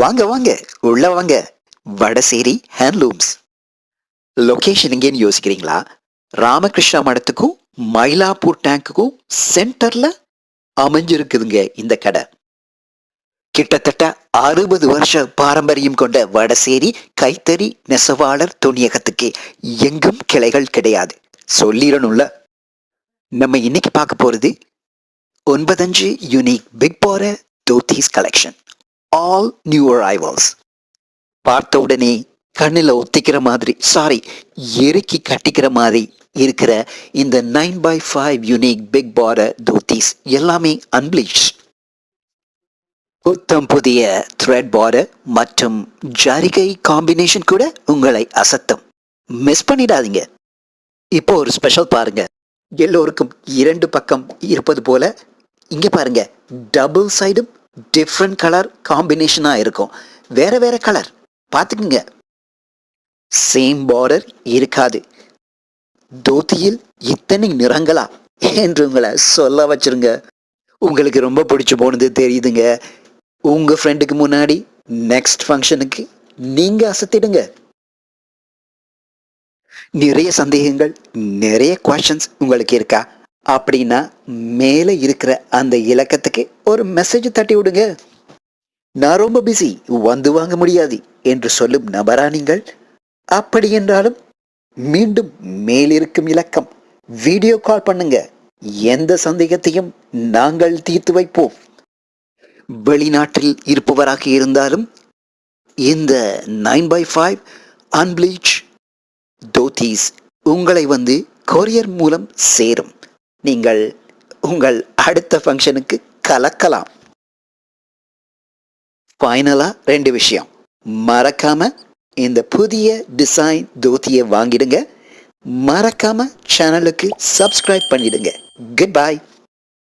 வாங்க வாங்க உள்ள வாங்க. வடசேரி ஹேண்ட்லூம்ஸ் லொகேஷன் எங்கேன்னு யோசிக்கிறீங்களா? ராமகிருஷ்ணா மடத்துக்கும் மயிலாப்பூர் டேங்குக்கும் சென்டர்ல அமைஞ்சிருக்குதுங்க இந்த கடை. கிட்டத்தட்ட அறுபது வருஷ பாரம்பரியம் கொண்ட வடசேரி கைத்தறி நெசவாளர் துணியகத்துக்கு எங்கும் கிளைகள் கிடையாது. சொல்லிடணும்ல. நம்ம இன்னைக்கு பார்க்க போறது ஒன்பதஞ்சு யூனிக் பிக் போற dhotis collection all new arrivals பார்த்த உடனே கண்ணில் ஒத்திக்கிற மாதிரி சாரி எருக்கி கட்டிக்கிற மாதிரி இருக்கிற இந்த nine by five unique pick border dhotis எல்லாமே அன்பிளிஷ் புத்தம் புதிய த்ரெட் பார்டர் மற்றும் ஜரிகை காம்பினேஷன் கூட உங்களை அசத்தும். மிஸ் பண்ணிடாதீங்க. இப்போ ஒரு ஸ்பெஷல் பாருங்க. எல்லோருக்கும் இரண்டு பக்கம் இருப்பது போல. இங்கே பாருங்க டபுள் சைடும் டிஃப்ரெண்ட் கலர் காம்பினேஷனாக இருக்கும். வேற வேற கலர் பார்த்துக்குங்க. சேம் பார்டர் இருக்காது. தோத்தியில் இத்தனை நிறங்களா? என்று உங்களை சொல்ல வச்சிருங்க. உங்களுக்கு ரொம்ப பிடிச்சி போனது தெரியுதுங்க. உங்கள் ஃப்ரெண்டுக்கு முன்னாடி நெக்ஸ்ட் ஃபங்க்ஷனுக்கு நீங்கள் அசத்திடுங்க. நிறைய சந்தேகங்கள் நிறைய கொஷன்ஸ் உங்களுக்கு இருக்கா? அப்படின்னா மேலே இருக்கிற அந்த இலக்கத்துக்கு ஒரு மெசேஜ் தட்டி விடுங்க. நான் ரொம்ப பிஸி வந்து வாங்க முடியாது என்று சொல்லும் நபரா நீங்கள்? அப்படி என்றாலும் மீண்டும் மேலிருக்கும் இலக்கம். வீடியோ கால் பண்ணுங்க. எந்த சந்தேகத்தையும் நாங்கள் தீர்த்து வைப்போம். வெளிநாட்டில் இருப்பவராக இருந்தாலும் இந்த nine by five unbleached totes உங்களை வந்து கொரியர் மூலம் சேரும். நீங்கள் உங்கள் அடுத்த ஃபங்க்ஷனுக்கு கலக்கலாம். ஃபைனலாக ரெண்டு விஷயம். மறக்காம இந்த புதிய டிசைன் தோத்தியை வாங்கிடுங்க. மறக்காம சேனலுக்கு சப்ஸ்கிரைப் பண்ணிடுங்க. குட் பாய்